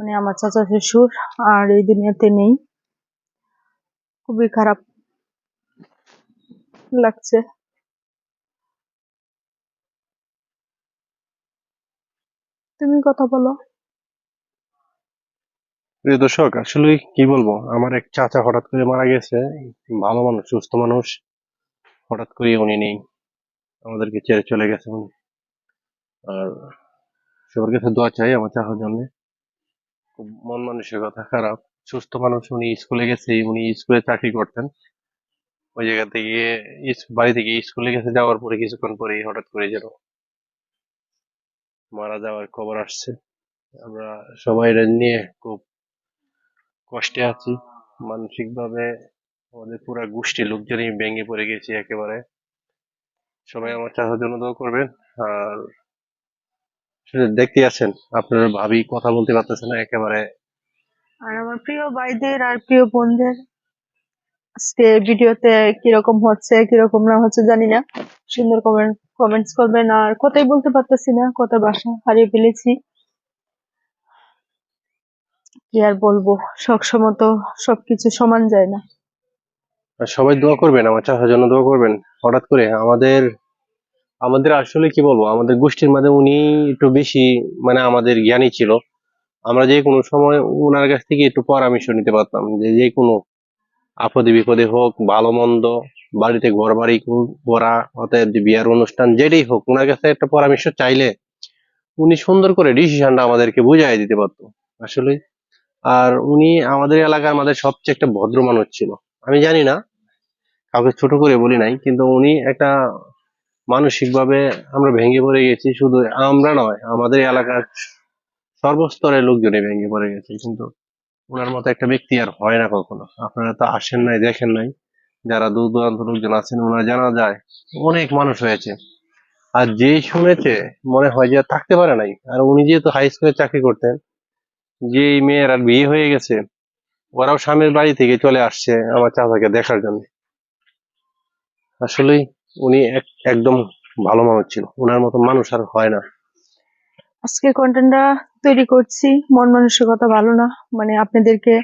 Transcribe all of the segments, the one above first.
মানে আমার চাচা শ্বশুর আর এই দুনিয়াতে নেই। খুবই খারাপ লাগছে। তুমি কথা বলো। প্রিয় দর্শক, আসলে কি বলব? আমার এক চাচা হঠাৎ করে মারা গেছে। ভালো মানুষ, সুস্থ মানুষ। হঠাৎ করে উনি নেই। আমাদেরকে ছেড়ে চলে গেছে উনি। আর সবার কাছে দোয়া চাই আমার চাচার জন্য। খুব মন মানসিকতা খারাপ। সুস্থ মানুষ উনি স্কুলে গেছে, উনি স্কুলে চাকরি করতেন। ওই জায়গা থেকে বাড়ি থেকে স্কুলে গেছে, যাওয়ার পরে কিছুক্ষণ পরে হঠাৎ করে যেন মারা যাওয়ার খবর আসছে। আমরা সবাই নিয়ে খুব কষ্টে আছি। মানসিক ভাবে আমাদের পুরা গোষ্ঠী লোকজনই ভেঙে পড়ে গেছি একেবারে। সবাই আমার চাচার জন্য দোয়া করবেন। আর দেখতে আছেন আপনার ভাবি কথা বলতে পারতেছে না একেবারে। আর আমার প্রিয় ভাইদের আর প্রিয় বোনদের আজকে ভিডিওতে কীরকম হচ্ছে কীরকম না হচ্ছে জানি না। সুন্দর কমেন্ট কমেন্টস করবেন। আর কথাই বলতে পারতেছি না কথা বাসা হারিয়ে ফেলেছি। কি আর বলব সবসময় তো সবকিছু সমান যায় না। সবাই দোয়া করবেন আমার চাচার জন্য দোয়া করবেন। হঠাৎ করে আমাদের আমাদের আসলে কি বলব? আমাদের গোষ্ঠীর মধ্যে উনি একটু বেশি মানে আমাদের জ্ঞানী ছিল। আমরা যে কোনো সময় ওনার কাছ থেকে একটু পরামর্শ নিতে পারতাম যে যে কোনো আপদে বিপদে হোক, ভালো মন্দ, বাড়িতে ঘর বাড়ি করা, অতএব বিয়ার অনুষ্ঠান, যেটাই হোক ওনার কাছে একটা পরামর্শ চাইলে উনি সুন্দর করে ডিসিশনটা আমাদেরকে বুঝাই দিতে পারতো, আসলে। আর উনি আমাদের এলাকার আমাদের সবচেয়ে একটা ভদ্র মানুষ ছিল। আমি জানি না, কাউকে ছোট করে বলি নাই, কিন্তু উনি একটা মানসিক ভাবে আমরা ভেঙে পড়ে গেছি, শুধু আমরা নয়, আমাদের এলাকার সর্বস্তরের লোকজনই ভেঙে পড়ে গেছে। কিন্তু ওনার মতো একটা ব্যক্তি আর হয় না কখনো। আপনারা তো আসেন নাই, দেখেন নাই। যারা দূর দূরান্ত লোকজন আছেন, ওনারা জানা যায়, অনেক মানুষ হয়েছে। আর যেই শুনেছে, মনে হয় যে থাকতে পারে নাই। আর উনি যেহেতু হাই স্কুলে চাকরি করতেন যে মেয়ের আর বিয়ে হয়ে গেছে, ওরাও স্বামীর বাড়ি থেকে চলে আসছে আমার চাচাকে দেখার জন্য। আসলেই উনি একদম ভালো মানুষ ছিল। ওনার মতো মানুষ আর হয় না। আজকে কন্টেন্টটা তৈরি করছি। মন মানসিকতা ভালো না। মানে আপনাদেরকে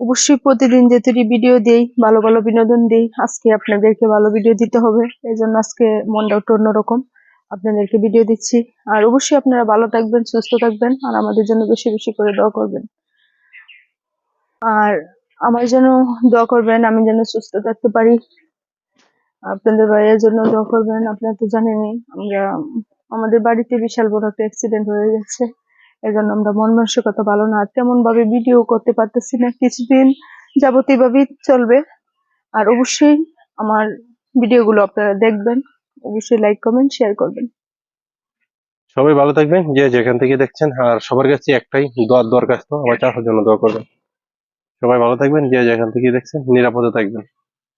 অবশ্যই প্রতিদিন যেতুরি ভিডিও দেই, ভালো ভালো বিনোদন দেই, আজকে আপনাদেরকে ভালো ভিডিও দিতে হবে। এই জন্য আজকে মনটা একটু অন্যরকম। আপনাদেরকে ভিডিও দিচ্ছি। আর অবশ্যই আপনারা ভালো থাকবেন, সুস্থ থাকবেন, আর আমাদের জন্য বেশি বেশি করে দোয়া করবেন। আর আমার জন্য দোয়া করবেন, আমি যেন সুস্থ থাকতে পারি। আপনাদের ভাইয়ের জন্য দোয়া করবেন, আপনারা তো জানেনই, আমরা, আমাদের বাড়িতে বিশাল বড় একটা অ্যাক্সিডেন্ট হয়ে গেছে। জন্য আমরা মন মানসিকতা ভালো না তেমন ভাবে ভিডিও করতে পারতেছি না, কিছুদিন যাবত এইভাবেই চলবে। আর অবশ্যই আমার ভিডিওগুলো আপনারা দেখবেন, অবশ্যই লাইক কমেন্ট শেয়ার করবেন। সবাই ভালো থাকবেন, যে যেখান থেকে দেখছেন, আর সবার কাছে একটাই দোয়ার দরখাস্ত, আমার চাষের জন্য দোয়া করবেন। সবাই ভালো থাকবেন, যে যেখান থেকে দেখছেন, নিরাপদে থাকবেন।